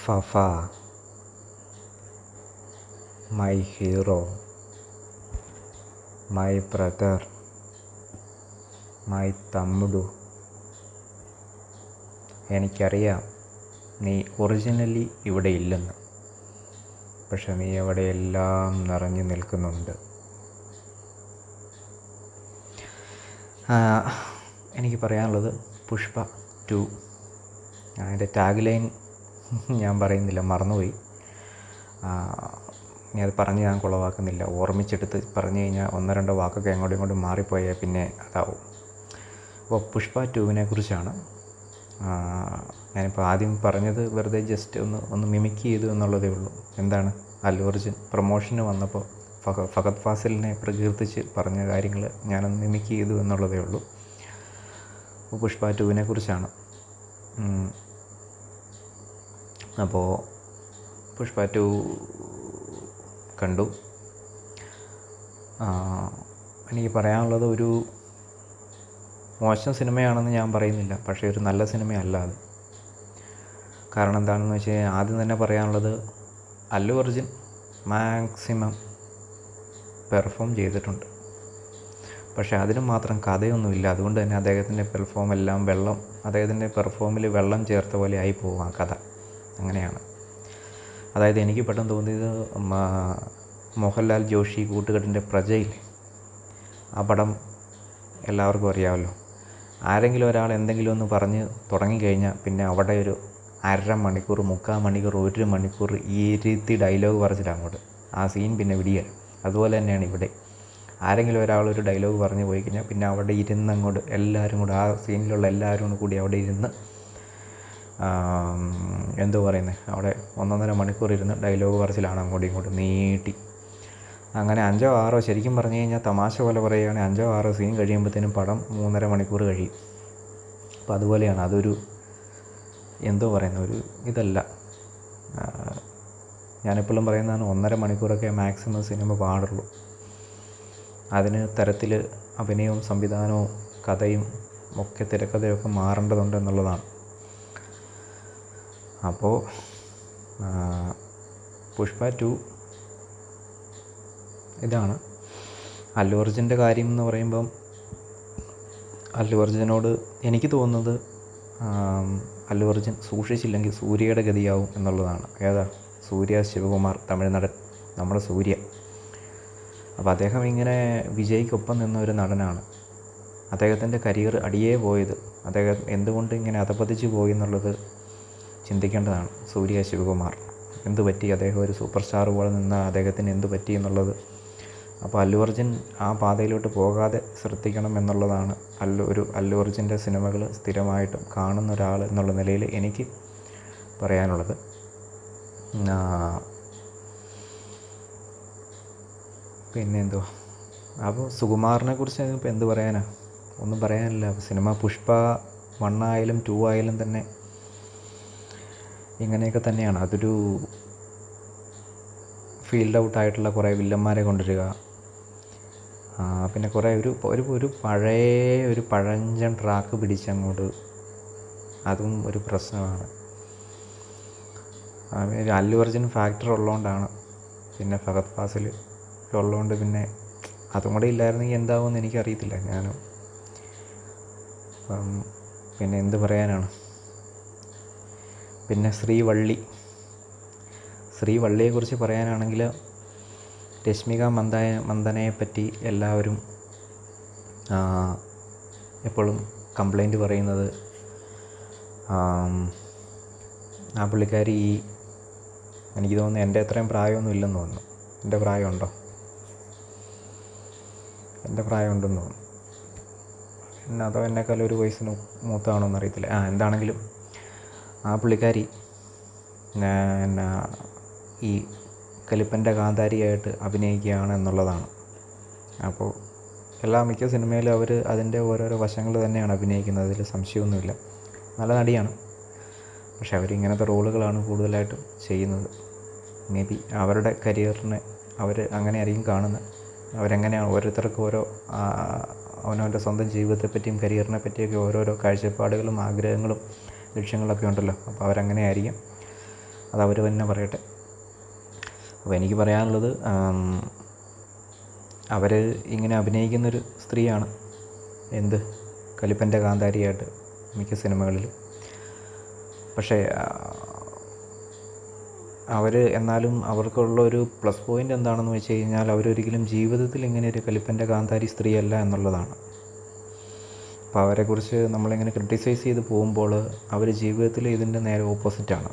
ఫఫ my hero my brother my തമ്മുടു എനിക്കറിയാം നീ originally ഇവിടെ ഇല്ലെന്ന് പക്ഷെ നീ അവിടെയെല്ലാം നിറഞ്ഞു നിൽക്കുന്നുണ്ട് ആ, എനിക്ക് പറയാനുള്ളത് പുഷ്പ ടു അതിൻ്റെ ടാഗ് ലൈൻ ഞാൻ പറയുന്നില്ല മറന്നുപോയി. ഇനി അത് പറഞ്ഞ് ഞാൻ കുളവാക്കുന്നില്ല. ഓർമ്മിച്ചെടുത്ത് പറഞ്ഞു കഴിഞ്ഞാൽ ഒന്നോ രണ്ടോ വാക്കൊക്കെ അങ്ങോട്ടും ഇങ്ങോട്ടും മാറിപ്പോയാൽ പിന്നെ അതാവും. അപ്പോൾ പുഷ്പ ടൂവിനെ കുറിച്ചാണ്. ഞാനിപ്പോൾ ആദ്യം പറഞ്ഞത് വെറുതെ ജസ്റ്റ് ഒന്ന് ഒന്ന് മിമിക്ക് ചെയ്തു എന്നുള്ളതേ ഉള്ളൂ. എന്താണ്? അല്ലു പ്രൊമോഷന് വന്നപ്പോൾ ഫഹ ഫഹദ് ഫാസിലിനെ പ്രകീർത്തിച്ച് പറഞ്ഞ കാര്യങ്ങൾ ഞാനൊന്ന് മിമിക്ക് ചെയ്തു എന്നുള്ളതേ ഉള്ളൂ. പുഷ്പ ടൂവിനെ കുറിച്ചാണ്. അപ്പോൾ പുഷ്പ ടു കണ്ടു. എനിക്ക് പറയാനുള്ളത് ഒരു മോശം സിനിമയാണെന്ന് ഞാൻ പറയുന്നില്ല പക്ഷേ ഒരു നല്ല സിനിമയല്ല അത്. കാരണം എന്താണെന്ന് വെച്ച് കഴിഞ്ഞാൽ ആദ്യം തന്നെ പറയാനുള്ളത് അല്ലു അർജുൻ മാക്സിമം പെർഫോം ചെയ്തിട്ടുണ്ട്. പക്ഷേ അതിന് മാത്രം കഥയൊന്നുമില്ല. അതുകൊണ്ട് തന്നെ അദ്ദേഹത്തിന്റെ പെർഫോം എല്ലാം വെള്ളം അദ്ദേഹത്തിന്റെ പെർഫോമിൽ വെള്ളം ചേർത്ത പോലെ ആയി പോകും ആ കഥ. അങ്ങനെയാണ്. അതായത് എനിക്ക് പെട്ടെന്ന് തോന്നിയത് മോഹൻലാൽ ജോഷി കൂട്ടുകെട്ടിന്റെ പ്രജയിൽ ആ പടം എല്ലാവർക്കും അറിയാമല്ലോ. ആരെങ്കിലും ഒരാൾ എന്തെങ്കിലും ഒന്ന് പറഞ്ഞ് തുടങ്ങിക്കഴിഞ്ഞാൽ പിന്നെ അവിടെ ഒരു അര മണിക്കൂർ മുക്കാൽ മണിക്കൂർ ഒരു മണിക്കൂർ ഈ രീതി ഡയലോഗ് പറഞ്ഞിട്ട് അങ്ങോട്ട്. ആ സീൻ പിന്നെ വിടിയ അതുപോലെ തന്നെയാണ് ഇവിടെ. ആരെങ്കിലും ഒരാൾ ഒരു ഡയലോഗ് പറഞ്ഞു പോയി കഴിഞ്ഞാൽ പിന്നെ അവിടെ ഇരുന്ന് അങ്ങോട്ട് എല്ലാവരും കൂടെ ആ സീനിലുള്ള എല്ലാവരും കൂടി അവിടെ ഇരുന്ന് എന്തോ പറയുന്നത് അവിടെ ഒന്നൊന്നര മണിക്കൂർ ഇരുന്ന് ഡയലോഗ് പറച്ചിലാണ് അങ്ങോട്ടും ഇങ്ങോട്ടും നീട്ടി. അങ്ങനെ അഞ്ചോ ആറോ ശരിക്കും പറഞ്ഞു കഴിഞ്ഞാൽ തമാശ പോലെ പറയുകയാണെങ്കിൽ അഞ്ചോ ആറോ സീൻ കഴിയുമ്പോഴത്തേനും പടം മൂന്നര മണിക്കൂർ കഴിയും. അപ്പോൾ അതുപോലെയാണ് അതൊരു എന്തോ പറയുന്ന? ഒരു ഇതല്ല. ഞാനെപ്പോഴും പറയുന്നതാണ് ഒന്നര മണിക്കൂറൊക്കെ മാക്സിമം സിനിമ പാടുള്ളൂ. അതിന് തരത്തിൽ അഭിനയവും സംവിധാനവും കഥയും ഒക്കെ തിരക്കഥയൊക്കെ മാറേണ്ടതുണ്ട് എന്നുള്ളതാണ്. അപ്പോൾ പുഷ്പ ടു ഇതാണ്. അല്ലു അർജുന്റെ കാര്യം എന്ന് പറയുമ്പം അല്ലു അർജുനോട് എനിക്ക് തോന്നുന്നത് അല്ലു അർജുൻ സൂക്ഷിച്ചില്ലെങ്കിൽ സൂര്യയുടെ ഗതിയാവും എന്നുള്ളതാണ്. ഏതാ? സൂര്യ ശിവകുമാർ തമിഴ് നടൻ നമ്മുടെ സൂര്യ. അപ്പോൾ അദ്ദേഹം ഇങ്ങനെ വിജയ്ക്കൊപ്പം നിന്ന ഒരു നടനാണ്. അദ്ദേഹത്തിന്റെ കരിയർ അടിയേ പോയത്. അദ്ദേഹം എന്തുകൊണ്ട് ഇങ്ങനെ അധപതിച്ച് പോയി എന്നുള്ളത് ചിന്തിക്കേണ്ടതാണ്. സൂര്യ ശിവകുമാർ. എന്ത് പറ്റി? അദ്ദേഹം ഒരു സൂപ്പർ സ്റ്റാർ പോലെ നിന്ന് അദ്ദേഹത്തിന് എന്ത് പറ്റി എന്നുള്ളത്. അപ്പോൾ അല്ലു അർജുൻ ആ പാതയിലോട്ട് പോകാതെ ശ്രദ്ധിക്കണം എന്നുള്ളതാണ്. അല്ലു ഒരു അല്ലു അർജുന്റെ സിനിമകൾ സ്ഥിരമായിട്ടും കാണുന്ന ഒരാൾ എന്നുള്ള നിലയിൽ എനിക്ക് പറയാനുള്ളത്. പിന്നെന്തോ അപ്പോൾ സുകുമാറിനെ കുറിച്ച് ഇപ്പോൾ എന്ത് പറയാനാ? ഒന്നും പറയാനില്ല. സിനിമ പുഷ്പ വൺ ആയാലും ടു ആയാലും തന്നെ ഇങ്ങനെയൊക്കെ തന്നെയാണ്. അതൊരു ഫീൽഡ് ഔട്ടായിട്ടുള്ള കുറേ വില്ലന്മാരെ കൊണ്ടുവരിക. പിന്നെ കുറേ ഒരു ഒരു ഒരു പഴയ ഒരു പഴഞ്ചൻ ട്രാക്ക് പിടിച്ചങ്ങോട്ട് അതും ഒരു പ്രശ്നമാണ്. ഒരു അല്ലു അർജുൻ ഫാക്ടർ ഉള്ളതുകൊണ്ടാണ് പിന്നെ ഫഹദ് ഫാസിൽ ഉള്ളതുകൊണ്ട് പിന്നെ അതും കൂടെ ഇല്ലായിരുന്നെങ്കിൽ എന്താവുമെന്ന് എനിക്കറിയത്തില്ല ഞാനും. പിന്നെ എന്ത് പറയാനാണ്? പിന്നെ ശ്രീവള്ളി. ശ്രീവള്ളിയെക്കുറിച്ച് പറയാനാണെങ്കിൽ രശ്മിക മന്ദായ മന്ദനയെ പറ്റി എല്ലാവരും എപ്പോഴും കംപ്ലൈന്റ് പറയുന്നത് ആ പുള്ളിക്കാരി ഈ എനിക്ക് തോന്നുന്നു എന്റെ അത്രയും പ്രായമൊന്നും ഇല്ലെന്ന് തോന്നുന്നു. എന്റെ പ്രായമുണ്ടോ? എന്റെ പ്രായമുണ്ടെന്ന് തോന്നുന്നു. പിന്നെ അതോ എന്നെക്കാളും ഒരു വയസ്സിന് മൂത്താണോ എന്നറിയത്തില്ല ആ എന്താണെങ്കിലും ആ പുള്ളിക്കാരി പിന്നെ ഈ കലിപ്പന്റെ കാന്താരിയായിട്ട് അഭിനയിക്കുകയാണ് എന്നുള്ളതാണ്. അപ്പോൾ എല്ലാ മിക്ക സിനിമയിലും അവർ അതിന്റെ ഓരോരോ വശങ്ങൾ തന്നെയാണ് അഭിനയിക്കുന്നത്. അതിൽ സംശയമൊന്നുമില്ല. നല്ല നടിയാണ്. പക്ഷെ അവരിങ്ങനത്തെ റോളുകളാണ് കൂടുതലായിട്ടും ചെയ്യുന്നത്. മേ ബി അവരുടെ കരിയറിനെ അവർ അങ്ങനെയായിരിക്കും കാണുന്നത് അവരെങ്ങനെയാണ് ഓരോരുത്തർക്കും ഓരോ അവനവന്റെ സ്വന്തം ജീവിതത്തെപ്പറ്റിയും കരിയറിനെ പറ്റിയൊക്കെ ഓരോരോ കാഴ്ചപ്പാടുകളും ആഗ്രഹങ്ങളും ലക്ഷ്യങ്ങളൊക്കെ ഉണ്ടല്ലോ. അപ്പോൾ അവരങ്ങനെ ആയിരിക്കും അത് അവർ തന്നെ പറയട്ടെ. അപ്പോൾ എനിക്ക് പറയാനുള്ളത് അവർ ഇങ്ങനെ അഭിനയിക്കുന്നൊരു സ്ത്രീയാണ്. എന്ത്? കലിപ്പന്റെ കാന്താരിയായിട്ട് മിക്ക സിനിമകളിൽ പക്ഷേ അവർ എന്നാലും അവർക്കുള്ള ഒരു പ്ലസ് പോയിന്റ് എന്താണെന്ന് വെച്ച് കഴിഞ്ഞാൽ അവരൊരിക്കലും ജീവിതത്തിൽ ഇങ്ങനെ ഒരു കലിപ്പന്റെ കാന്താരി സ്ത്രീയല്ല എന്നുള്ളതാണ്. അപ്പോൾ അവരെക്കുറിച്ച് നമ്മളിങ്ങനെ ക്രിട്ടിസൈസ് ചെയ്ത് പോകുമ്പോൾ അവർ ജീവിതത്തിൽ ഇതിന്റെ നേരെ ഓപ്പോസിറ്റാണ്.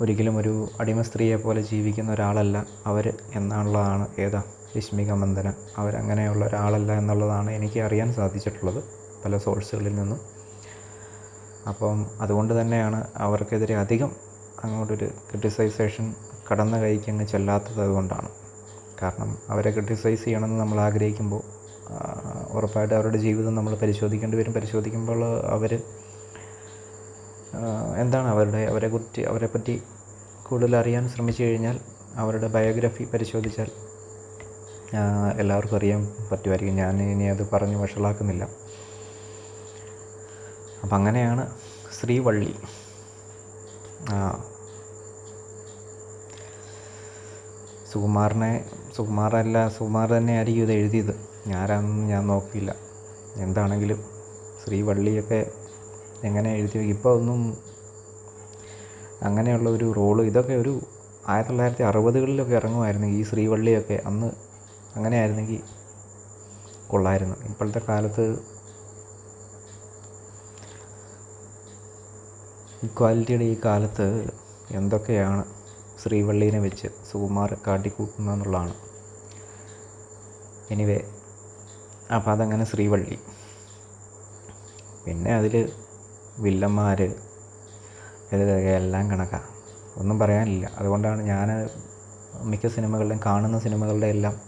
ഒരിക്കലും ഒരു അടിമ സ്ത്രീയെ പോലെ ജീവിക്കുന്ന ഒരാളല്ല അവർ എന്നുള്ളതാണ് ഏതാ രശ്മിക മന്ദന. അവരങ്ങനെയുള്ള ഒരാളല്ല എന്നുള്ളതാണ് എനിക്ക് അറിയാൻ സാധിച്ചിട്ടുള്ളത് പല സോഴ്സുകളിൽ നിന്നും. അപ്പം അതുകൊണ്ട് തന്നെയാണ് അവർക്കെതിരെ അധികം അങ്ങോട്ടൊരു ക്രിട്ടിസൈസേഷൻ കടന്ന കൈക്ക് അങ്ങ് ചെല്ലാത്തത് അതുകൊണ്ടാണ്. കാരണം അവരെ ക്രിട്ടിസൈസ് ചെയ്യണമെന്ന് നമ്മൾ ആഗ്രഹിക്കുമ്പോൾ ഉറപ്പായിട്ട് അവരുടെ ജീവിതം നമ്മൾ പരിശോധിക്കേണ്ടി വരും. പരിശോധിക്കുമ്പോൾ അവർ എന്താണ് അവരുടെ അവരെ കുറിച്ച് അവരെ പറ്റി കൂടുതൽ അറിയാൻ ശ്രമിച്ചു കഴിഞ്ഞാൽ അവരുടെ ബയോഗ്രഫി പരിശോധിച്ചാൽ എല്ലാവർക്കും അറിയാൻ പറ്റുമായിരിക്കും. ഞാൻ ഇനി അത് പറഞ്ഞ് വഷളാക്കുന്നില്ല. അപ്പം അങ്ങനെയാണ് ശ്രീവള്ളി. ആ. സുകുമാറിനെ സുകുമാറല്ല സുകുമാർ തന്നെ ആയിരിക്കും ഇത് എഴുതിയത്. ഞാനാണെന്ന് ഞാൻ നോക്കിയില്ല. എന്താണെങ്കിലും ശ്രീവള്ളിയൊക്കെ എങ്ങനെ എഴുതി ഇപ്പോൾ ഒന്നും അങ്ങനെയുള്ള ഒരു റോൾ ഇതൊക്കെ ഒരു ആയിരത്തി തൊള്ളായിരത്തി അറുപതുകളിലൊക്കെ ഇറങ്ങുമായിരുന്നു ഈ ശ്രീവള്ളിയൊക്കെ അന്ന് അങ്ങനെ ആയിരുന്നെങ്കിൽ കൊള്ളായിരുന്നു. ഇപ്പോഴത്തെ കാലത്ത് ഇക്വാലിറ്റിയുടെ ഈ കാലത്ത് എന്തൊക്കെയാണ് ശ്രീവള്ളീനെ വെച്ച് സുകുമാർ കാട്ടിക്കൂട്ടുന്നതെന്നുള്ളതാണ് എനിവേ അപ്പോൾ അതങ്ങനെ ശ്രീവള്ളി. പിന്നെ അതിൽ വില്ലന്മാർ എല്ലാം കണക്കാണ് ഒന്നും പറയാനില്ല. അതുകൊണ്ടാണ് ഞാൻ മിക്ക സിനിമകളിലും കാണുന്ന സിനിമകളുടെ എല്ലാം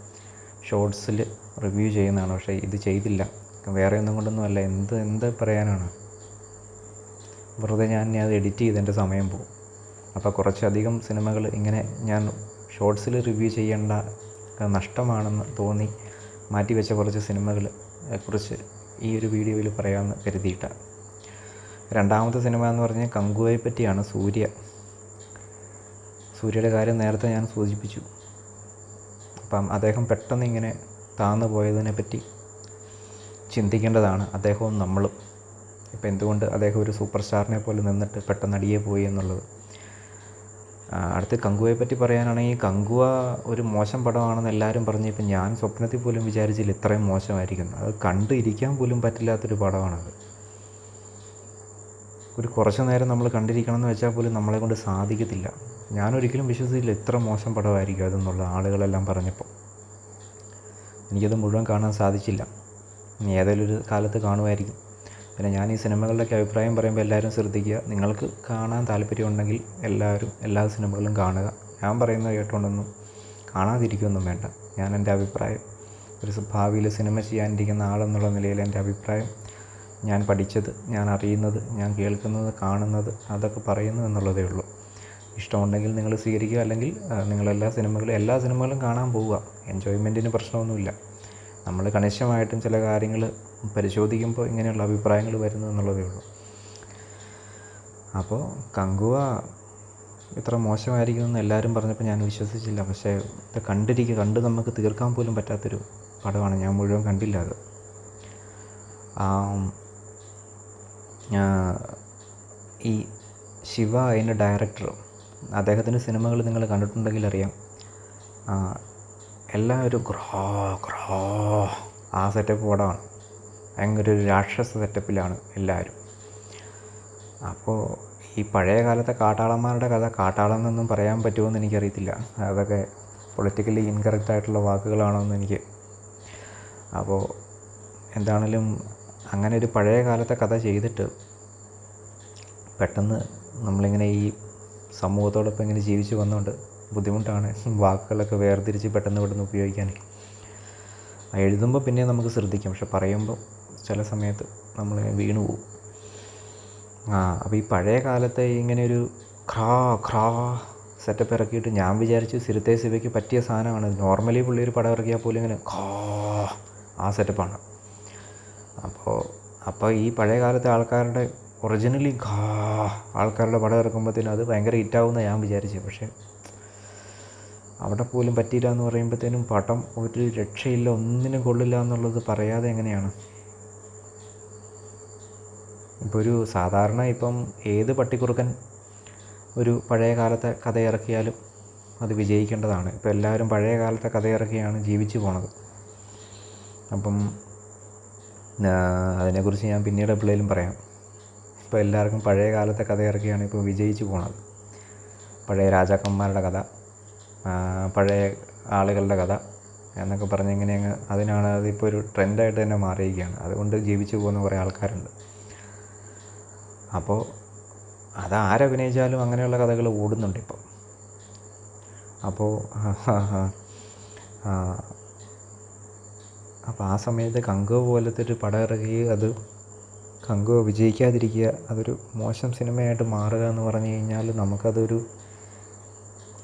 ഷോർട്സിൽ റിവ്യൂ ചെയ്യുന്നതാണ്. പക്ഷേ ഇത് ചെയ്തില്ല. വേറെ ഒന്നും കൊണ്ടൊന്നും അല്ല. എന്ത് എന്ത് പറയാനാണ്? വെറുതെ ഞാൻ അത് എഡിറ്റ് ചെയ്ത് എന്റെ സമയം പോകും. അപ്പോൾ കുറച്ചധികം സിനിമകൾ ഇങ്ങനെ ഞാൻ ഷോർട്സിൽ റിവ്യൂ ചെയ്യേണ്ട നഷ്ടമാണെന്ന് തോന്നി മാറ്റി വെച്ച കുറച്ച് സിനിമകളെ കുറിച്ച് ഈ ഒരു വീഡിയോയിൽ പറയാമെന്ന് കരുതിയിട്ടാണ് രണ്ടാമത്തെ സിനിമ എന്ന് പറഞ്ഞാൽ കങ്കുവയെ പറ്റിയാണ് സൂര്യ. സൂര്യയുടെ കാര്യം നേരത്തെ ഞാൻ സൂചിപ്പിച്ചു. അപ്പം അദ്ദേഹം പെട്ടെന്ന് ഇങ്ങനെ താന്നു പോയതിനെ പറ്റി ചിന്തിക്കേണ്ടതാണ് അദ്ദേഹവും നമ്മളും. ഇപ്പം എന്തുകൊണ്ട് അദ്ദേഹം ഒരു സൂപ്പർ സ്റ്റാറിനെ പോലെ നിന്നിട്ട് പെട്ടെന്ന് അടിയെ പോയി എന്നുള്ളത്? അടുത്ത് കങ്കുവയെ പറ്റി പറയാനാണെങ്കിൽ കങ്കുവ ഒരു മോശം പടമാണെന്ന് എല്ലാവരും പറഞ്ഞു. ഇപ്പം ഞാൻ സ്വപ്നത്തിൽ പോലും വിചാരിച്ചില്ല ഇത്രയും മോശമായിരിക്കും. അത് കണ്ടിരിക്കാൻ പോലും പറ്റില്ലാത്തൊരു പടമാണത്. ഒരു കുറച്ച് നേരം നമ്മൾ കണ്ടിരിക്കണം എന്ന് വെച്ചാൽ പോലും നമ്മളെ കൊണ്ട് സാധിക്കത്തില്ല. ഞാനൊരിക്കലും വിശ്വസിച്ചില്ല ഇത്ര മോശം പടമായിരിക്കും അതെന്നുള്ള ആളുകളെല്ലാം പറഞ്ഞപ്പോൾ. എനിക്കത് മുഴുവൻ കാണാൻ സാധിച്ചില്ല. ഏതെങ്കിലും ഒരു കാലത്ത് കാണുമായിരിക്കും. പിന്നെ ഞാൻ ഈ സിനിമകളുടെയൊക്കെ അഭിപ്രായം പറയുമ്പോൾ എല്ലാവരും ശ്രദ്ധിക്കുക. നിങ്ങൾക്ക് കാണാൻ താല്പര്യമുണ്ടെങ്കിൽ എല്ലാവരും എല്ലാ സിനിമകളും കാണുക. ഞാൻ പറയുന്നത് കേട്ടുകൊണ്ടൊന്നും കാണാതിരിക്കുകയൊന്നും വേണ്ട. ഞാൻ എന്റെ അഭിപ്രായം ഒരു ഭാവിയിൽ സിനിമ ചെയ്യാനിരിക്കുന്ന ആളെന്നുള്ള നിലയിൽ എന്റെ അഭിപ്രായം ഞാൻ പഠിച്ചത് ഞാൻ അറിയുന്നത് ഞാൻ കേൾക്കുന്നത് കാണുന്നത് അതൊക്കെ പറയുന്നു എന്നുള്ളതേ ഉള്ളൂ. ഇഷ്ടമുണ്ടെങ്കിൽ നിങ്ങൾ സ്വീകരിക്കുക അല്ലെങ്കിൽ നിങ്ങളെല്ലാ സിനിമകളും എല്ലാ സിനിമകളും കാണാൻ പോവുക. എൻജോയ്മെന്റിന് പ്രശ്നമൊന്നുമില്ല. നമ്മൾ കണിശമായിട്ടും ചില കാര്യങ്ങൾ പരിശോധിക്കുമ്പോൾ ഇങ്ങനെയുള്ള അഭിപ്രായങ്ങൾ വരുന്നു എന്നുള്ളതേ ഉള്ളൂ. അപ്പോൾ കങ്കുവ ഇത്ര മോശമായിരിക്കുമെന്ന് എല്ലാവരും പറഞ്ഞപ്പോൾ ഞാൻ വിശ്വസിച്ചില്ല. പക്ഷേ ഇത് കണ്ടിരിക്കുക കണ്ട് നമുക്ക് തീർക്കാൻ പോലും പറ്റാത്തൊരു പടമാണ്. ഞാൻ മുഴുവൻ കണ്ടില്ല അത്. ഈ ശിവ അതിന്റെ ഡയറക്ടർ അദ്ദേഹത്തിന്റെ സിനിമകൾ നിങ്ങൾ കണ്ടിട്ടുണ്ടെങ്കിൽ അറിയാം. എല്ലാവരും ഗ്രോ ഗ്രോ ആ സെറ്റപ്പ് പടമാണ് ഭയങ്കര ഒരു രാക്ഷസ സെറ്റപ്പിലാണ് എല്ലാവരും. അപ്പോൾ ഈ പഴയ കാലത്തെ കാട്ടാളന്മാരുടെ കഥ കാട്ടാളം എന്നൊന്നും പറയാൻ പറ്റുമോ എനിക്കറിയത്തില്ല. അതൊക്കെ പൊളിറ്റിക്കലി ഇൻകറക്റ്റ് ആയിട്ടുള്ള വാക്കുകളാണോ എന്ന് എനിക്ക്. അപ്പോൾ എന്താണേലും അങ്ങനെ ഒരു പഴയ കാലത്തെ കഥ ചെയ്തിട്ട് പെട്ടെന്ന് നമ്മളിങ്ങനെ ഈ സമൂഹത്തോടൊപ്പം ഇങ്ങനെ ജീവിച്ചു വന്നുകൊണ്ട് ബുദ്ധിമുട്ടാണ്. വാക്കുകളൊക്കെ വേർതിരിച്ച് പെട്ടെന്ന് പെട്ടെന്ന് ഉപയോഗിക്കാൻ. എഴുതുമ്പോൾ പിന്നെ നമുക്ക് ശ്രദ്ധിക്കാം. പക്ഷെ പറയുമ്പോൾ ചില സമയത്ത് നമ്മൾ വീണു പോകും ആ അപ്പോൾ ഈ പഴയ കാലത്തെ ഇങ്ങനെ ഒരു ഖ്രാ ഖ്രാ സെറ്റപ്പ് ഇറക്കിയിട്ട് ഞാൻ വിചാരിച്ചു സിരത്തെ ശിവയ്ക്ക് പറ്റിയ സാധനമാണ്. നോർമലി പുള്ളി ഒരു പടം ഇറക്കിയാൽ പോലും ഇങ്ങനെ ഖാ ആ സെറ്റപ്പാണ് അപ്പോൾ അപ്പോൾ ഈ പഴയ കാലത്തെ ആൾക്കാരുടെ ഒറിജിനലി ഖാ ആൾക്കാരുടെ പടം ഇറക്കുമ്പോഴത്തേനും അത് ഭയങ്കര ഹിറ്റാവുമെന്ന് ഞാൻ വിചാരിച്ചു. പക്ഷേ അവിടെ പോലും പറ്റിയില്ല എന്ന് പറയുമ്പോഴത്തേനും പടം ഒരു രക്ഷയില്ല ഒന്നിനും കൊള്ളില്ല എന്നുള്ളത് പറയാതെ എങ്ങനെയാണ്? ഇപ്പോൾ ഒരു സാധാരണ ഇപ്പം ഏത് പട്ടിക്കുറുക്കൻ ഒരു പഴയ കാലത്തെ കഥ ഇറക്കിയാലും അത് വിജയിക്കേണ്ടതാണ്. ഇപ്പോൾ എല്ലാവരും പഴയ കാലത്തെ കഥ ഇറക്കിയാണ് ജീവിച്ചു പോണത്. അപ്പം അതിനെക്കുറിച്ച് ഞാൻ പിന്നീട് എപ്പോഴേലും പറയാം. ഇപ്പോൾ എല്ലാവർക്കും പഴയ കാലത്തെ കഥ ഇറക്കിയാണ് ഇപ്പോൾ വിജയിച്ചു പോണത്. പഴയ രാജാക്കന്മാരുടെ കഥ. പഴയ ആളുകളുടെ കഥ എന്നൊക്കെ പറഞ്ഞ് ഇങ്ങനെ അങ്ങ് അതിനാണ് അതിപ്പോൾ ഒരു ട്രെൻഡായിട്ട് തന്നെ മാറിയിരിക്കുകയാണ്. അതുകൊണ്ട് ജീവിച്ചു പോകുന്ന കുറേ ആൾക്കാരുണ്ട്. അപ്പോൾ അത് ആരഭിനയിച്ചാലും അങ്ങനെയുള്ള കഥകൾ ഓടുന്നുണ്ട് ഇപ്പം. അപ്പോൾ അപ്പോൾ ആ സമയത്ത് കങ്കുവ പോലത്തെ ഒരു പടം ഇറങ്ങുകയും അത് കങ്കുവ വിജയിക്കാതിരിക്കുക അതൊരു മോശം സിനിമയായിട്ട് മാറുക എന്ന് പറഞ്ഞു കഴിഞ്ഞാൽ നമുക്കതൊരു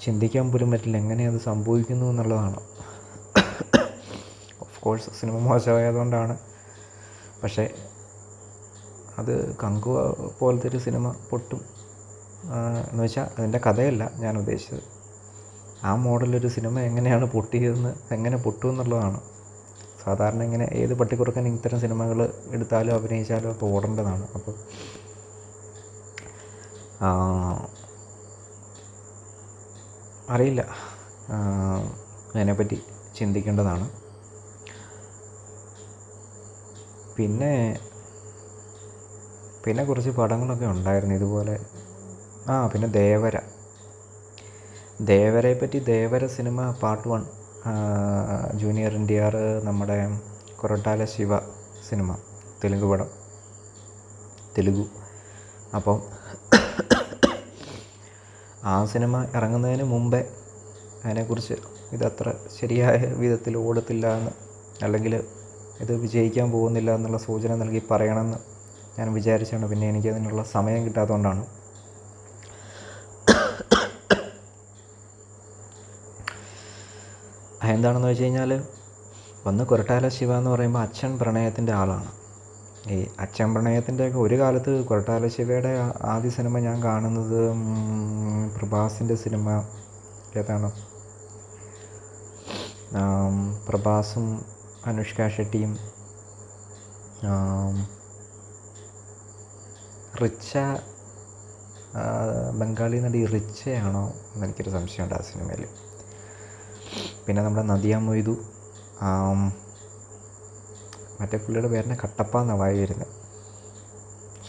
ചിന്തിക്കാൻ പോലും പറ്റില്ല. എങ്ങനെ അത് സംഭവിക്കുന്നു എന്നുള്ളതാണ്. ഓഫ് കോഴ്സ് സിനിമ മോശമായതുകൊണ്ടാണ്. പക്ഷേ അത് കങ്കു പോലത്തെ ഒരു സിനിമ പൊട്ടും. എന്ന് വെച്ചാൽ അതിന്റെ കഥയല്ല ഞാൻ ഉദ്ദേശിച്ചത്. ആ മോഡലൊരു സിനിമ എങ്ങനെയാണ് പൊട്ടിയതെന്ന് എങ്ങനെ പൊട്ടും എന്നുള്ളതാണ്. സാധാരണ ഇങ്ങനെ ഏത് പട്ടിക്കുറക്കൻ ഇത്തരം സിനിമകൾ എടുത്താലും അഭിനയിച്ചാലും ഒക്കെ ഓടേണ്ടതാണ്. അപ്പോൾ അറിയില്ല. അതിനെപ്പറ്റി ചിന്തിക്കേണ്ടതാണ്. പിന്നെ പിന്നെ കുറച്ച് പടങ്ങളൊക്കെ ഉണ്ടായിരുന്നു. ഇതുപോലെ ആ പിന്നെ ദേവര. ദേവരയെ പറ്റി Devara cinema part one junior N D R നമ്മുടെ കൊറട്ടാല ശിവ സിനിമ തെലുങ്ക് പടം. തെലുഗു അപ്പം ആ സിനിമ ഇറങ്ങുന്നതിന് മുമ്പേ അതിനെക്കുറിച്ച് ഇതത്ര ശരിയായ വിധത്തിൽ ഓടത്തില്ല എന്ന് അല്ലെങ്കിൽ ഇത് വിജയിക്കാൻ പോകുന്നില്ല എന്നുള്ള സൂചന നൽകി പറയണമെന്ന് ഞാൻ വിചാരിച്ചാണ്. പിന്നെ എനിക്ക് അതിനുള്ള സമയം കിട്ടാത്തതുകൊണ്ടാണ്. എന്താണെന്ന് വെച്ച് കഴിഞ്ഞാൽ ഒന്ന് കൊരട്ടാല ശിവ എന്ന് പറയുമ്പോൾ അച്ഛൻ പ്രണയത്തിന്റെ ആളാണ്. ഈ അച്ഛൻ പ്രണയത്തിന്റെയൊക്കെ ഒരു കാലത്ത് കൊരട്ടാല ശിവയുടെ ആദ്യ സിനിമ ഞാൻ കാണുന്നത് പ്രഭാസിന്റെ സിനിമ ഏതാണ്? പ്രഭാസും അനുഷ്ക ഷെട്ടിയും റിച്ച ബംഗാളി നടി റിച്ചയാണോ എന്നെനിക്കൊരു സംശയമുണ്ട് ആ സിനിമയിൽ. പിന്നെ നമ്മുടെ നദിയ മൊയ്തു മറ്റേ പുള്ളിയുടെ പേരിനെ കട്ടപ്പ എന്നാണ് വായി വരുന്നത്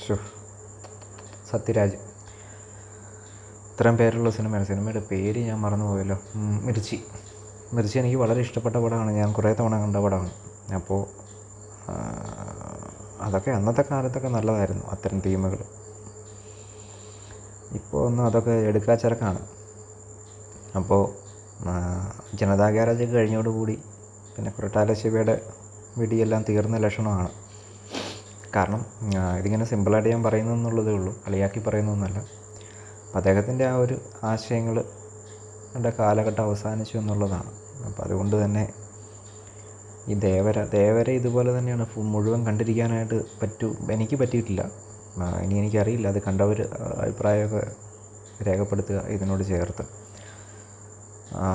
ഷോ സത്യരാജ്. ഇത്രയും പേരുള്ള സിനിമയാണ്. സിനിമയുടെ പേര് ഞാൻ മറന്നു പോയല്ലോ മിർച്ചി. മിർച്ചി എനിക്ക് വളരെ ഇഷ്ടപ്പെട്ട പടമാണ്. ഞാൻ കുറേ തവണ കണ്ട പടമാണ്. അപ്പോൾ അതൊക്കെ അന്നത്തെ കാലത്തൊക്കെ നല്ലതായിരുന്നു അത്തരം തീമുകൾ. ഇപ്പോൾ ഒന്നും അതൊക്കെ എടുക്കാ ചരക്കാണ്. അപ്പോൾ ജനതാ ഗ്യാരേജ് കഴിഞ്ഞോടുകൂടി പിന്നെ കുരട്ടാല ശിവയുടെ വെടിയെല്ലാം തീർന്ന ലക്ഷണമാണ്. കാരണം ഇതിങ്ങനെ സിമ്പിളായിട്ട് ഞാൻ പറയുന്നു എന്നുള്ളതേ ഉള്ളൂ. കളിയാക്കി പറയുന്നൊന്നുമല്ല അപ്പം അദ്ദേഹത്തിന്റെ ആ ഒരു ആശയങ്ങൾ കാലഘട്ടം അവസാനിച്ചു എന്നുള്ളതാണ്. അപ്പം അതുകൊണ്ട് തന്നെ ഈ ദേവര ദേവര ഇതുപോലെ തന്നെയാണ് മുഴുവൻ കണ്ടിരിക്കാനായിട്ട് പറ്റൂ എനിക്ക് പറ്റിയിട്ടില്ല. ഇനി എനിക്കറിയില്ല അത് കണ്ടവർ അഭിപ്രായമൊക്കെ രേഖപ്പെടുത്തുക ഇതിനോട് ചേർത്ത്. ആ,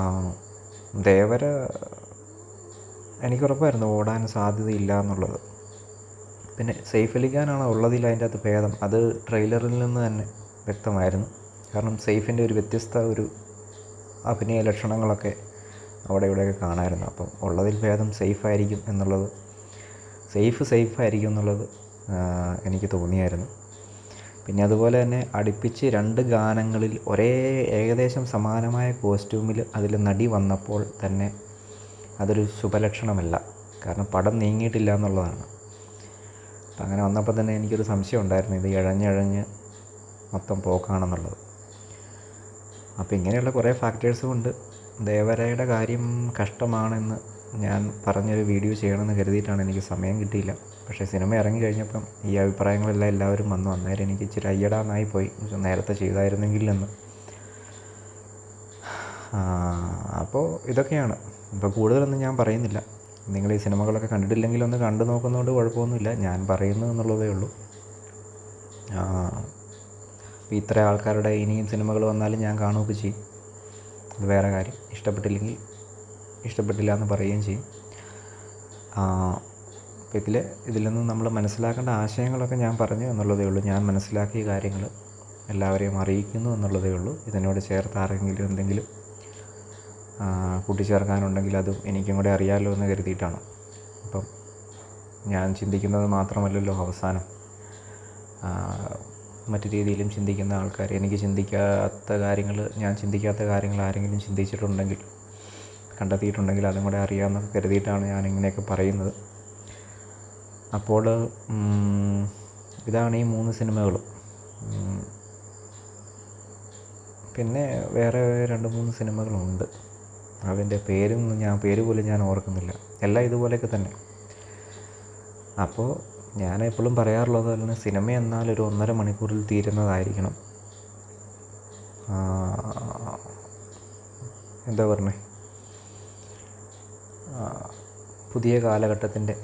ദേവര എനിക്കുറപ്പായിരുന്നു ഓടാൻ സാധ്യതയില്ല എന്നുള്ളത് പിന്നെ സെയ്ഫ് അലിഖാനാണ് ഉള്ളതിൽ അതിന്റെ അകത്ത് ഭേദം. അത് ട്രെയിലറിൽ നിന്ന് തന്നെ വ്യക്തമായിരുന്നു. കാരണം സെയ്ഫിന്റെ ഒരു വ്യത്യസ്ത ഒരു അഭിനയ ലക്ഷണങ്ങളൊക്കെ അവിടെ ഇവിടെയൊക്കെ കാണാമായിരുന്നു അപ്പം ഉള്ളതിൽ ഭേദം സേഫ് ആയിരിക്കും എന്നുള്ളത് സേഫ് സേഫ് ആയിരിക്കും എന്നുള്ളത് എനിക്ക് തോന്നിയായിരുന്നു. പിന്നെ അതുപോലെ തന്നെ അടുപ്പിച്ച് രണ്ട് ഗാനങ്ങളിൽ ഒരേ ഏകദേശം സമാനമായ കോസ്റ്റ്യൂമിൽ അതിൽ നടി വന്നപ്പോൾ തന്നെ അതൊരു ശുഭലക്ഷണമല്ല. കാരണം പടം നീങ്ങിയിട്ടില്ല എന്നുള്ളതാണ്. അപ്പം അങ്ങനെ വന്നപ്പോൾ തന്നെ എനിക്കൊരു സംശയം ഉണ്ടായിരുന്നു. ഇത് ഇഴഞ്ഞിഴഞ്ഞ് മൊത്തം പോക്കാണെന്നുള്ളത്. അപ്പോൾ ഇങ്ങനെയുള്ള കുറേ ഫാക്ടേഴ്സ് കൊണ്ട് ദേവരയുടെ കാര്യം കഷ്ടമാണെന്ന് ഞാൻ പറഞ്ഞൊരു വീഡിയോ ചെയ്യണമെന്ന് കരുതിയിട്ടാണ് എനിക്ക് സമയം കിട്ടിയില്ല. പക്ഷേ സിനിമ ഇറങ്ങി കഴിഞ്ഞപ്പം ഈ അഭിപ്രായങ്ങളെല്ലാം എല്ലാവരും വന്നു. അന്നേരം എനിക്ക് ഇച്ചിരി അയ്യടാന്നായി പോയി. നേരത്തെ ചെയ്തായിരുന്നെങ്കിൽ എന്ന് അപ്പോൾ ഇതൊക്കെയാണ്. ഇപ്പോൾ കൂടുതലൊന്നും ഞാൻ പറയുന്നില്ല. നിങ്ങൾ ഈ സിനിമകളൊക്കെ കണ്ടിട്ടില്ലെങ്കിൽ ഒന്ന് കണ്ടു നോക്കുന്നതുകൊണ്ട് കുഴപ്പമൊന്നുമില്ല. ഞാൻ പറയുന്നു എന്നുള്ളതേ ഉള്ളൂ. ഇത്ര ആൾക്കാരുടെ ഇനിയും സിനിമകൾ വന്നാലും ഞാൻ കാണുകയൊക്കെ ചെയ്യും. അത് വേറെ കാര്യം. ഇഷ്ടപ്പെട്ടില്ലെങ്കിൽ ഇഷ്ടപ്പെട്ടില്ല എന്ന് പറയുകയും ചെയ്യും. അപ്പോൾ ഇതിൽ ഇതിൽ നിന്ന് നമ്മൾ മനസ്സിലാക്കേണ്ട ആശയങ്ങളൊക്കെ ഞാൻ പറഞ്ഞു എന്നുള്ളതേ ഉള്ളൂ. ഞാൻ മനസ്സിലാക്കിയ കാര്യങ്ങൾ എല്ലാവരെയും അറിയിക്കുന്നു എന്നുള്ളതേ ഉള്ളൂ. ഇതിനോട് ചേർത്ത് ആരെങ്കിലും എന്തെങ്കിലും കൂട്ടിച്ചേർക്കാനുണ്ടെങ്കിൽ അതും എനിക്കും കൂടെ അറിയാമല്ലോ എന്ന് കരുതിയിട്ടാണ്. അപ്പം ഞാൻ ചിന്തിക്കുന്നത് മാത്രമല്ലല്ലോ അവസാനം. മറ്റു രീതിയിലും ചിന്തിക്കുന്ന ആൾക്കാർ എനിക്ക് ചിന്തിക്കാത്ത കാര്യങ്ങൾ ഞാൻ ചിന്തിക്കാത്ത കാര്യങ്ങൾ ആരെങ്കിലും ചിന്തിച്ചിട്ടുണ്ടെങ്കിൽ കണ്ടെത്തിയിട്ടുണ്ടെങ്കിൽ അതും കൂടെ അറിയാമെന്ന് കരുതിയിട്ടാണ് ഞാൻ ഇങ്ങനെയൊക്കെ പറയുന്നത്. അപ്പോൾ ഇതാണ് ഈ മൂന്ന് സിനിമകളും. പിന്നെ വേറെ രണ്ട് മൂന്ന് സിനിമകളുണ്ട്. അതിന്റെ പേരും ഞാൻ പേര് പോലും ഞാൻ ഓർക്കുന്നില്ല. എല്ലാം ഇതുപോലെയൊക്കെ തന്നെ. അപ്പോൾ ഞാൻ എപ്പോഴും പറയാറുള്ളത് തന്നെ സിനിമ എന്നാൽ ഒരു ഒന്നര മണിക്കൂറിൽ തീരുന്നതായിരിക്കണം. എന്താ പറഞ്ഞേ? പുതിയ കാലഘട്ടത്തിന്റെ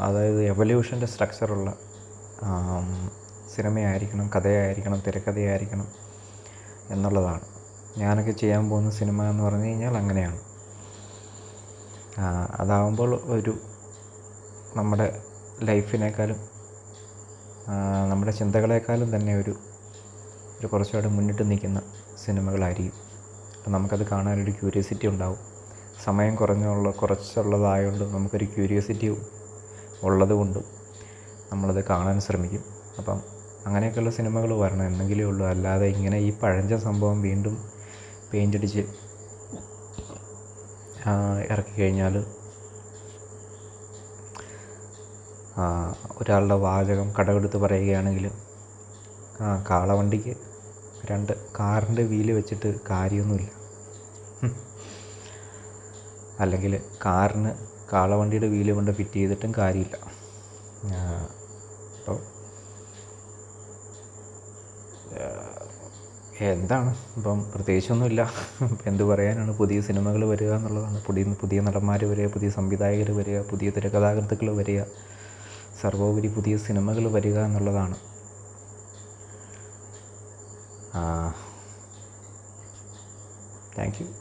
അതായത് എവല്യൂഷന്റെ സ്ട്രക്ചറുള്ള സിനിമയായിരിക്കണം കഥയായിരിക്കണം തിരക്കഥയായിരിക്കണം എന്നുള്ളതാണ്. ഞാനൊക്കെ ചെയ്യാൻ പോകുന്ന സിനിമ എന്ന് പറഞ്ഞു കഴിഞ്ഞാൽ അങ്ങനെയാണ്. അതാവുമ്പോൾ ഒരു നമ്മുടെ ലൈഫിനേക്കാളും നമ്മുടെ ചിന്തകളെക്കാളും തന്നെ ഒരു ഒരു കുറച്ചുകൂടെ മുന്നിട്ട് നിൽക്കുന്ന സിനിമകളായിരിക്കും. അപ്പം നമുക്കത് കാണാനൊരു ക്യൂരിയോസിറ്റി ഉണ്ടാവും. സമയം കുറഞ്ഞുള്ള കുറച്ചുള്ളതായതുകൊണ്ട് നമുക്കൊരു ക്യൂരിയോസിറ്റി ഉള്ളതുകൊണ്ട് കൊണ്ടും നമ്മളത് കാണാൻ ശ്രമിക്കും. അപ്പം അങ്ങനെയൊക്കെയുള്ള സിനിമകൾ വരണം. എന്നെങ്കിലേ ഉള്ളൂ. അല്ലാതെ ഇങ്ങനെ ഈ പഴഞ്ച സംഭവം വീണ്ടും പെയിന്റ് അടിച്ച് ഇറക്കി കഴിഞ്ഞാൽ ഒരാളുടെ വാചകം കടമെടുത്ത് പറയുകയാണെങ്കിൽ ആ കാളവണ്ടിക്ക് രണ്ട് കാറിന്റെ വീൽ വെച്ചിട്ട് കാര്യമൊന്നുമില്ല. അല്ലെങ്കിൽ കാറിന് കാളവണ്ടിയുടെ വീൽ കൊണ്ട് ഫിറ്റ് ചെയ്തിട്ടും കാര്യമില്ല. എന്താണ്? ഇപ്പം പ്രത്യേകിച്ചൊന്നുമില്ല. എന്ത് പറയാനാണ്? പുതിയ സിനിമകൾ വരിക എന്നുള്ളതാണ്. പുതിയ പുതിയ നടന്മാർ വരിക പുതിയ സംവിധായകർ വരിക പുതിയ തിരക്കഥാകൃത്തുക്കൾ വരിക. സർവോപരി പുതിയ സിനിമകൾ വരിക എന്നുള്ളതാണ്. Thank you.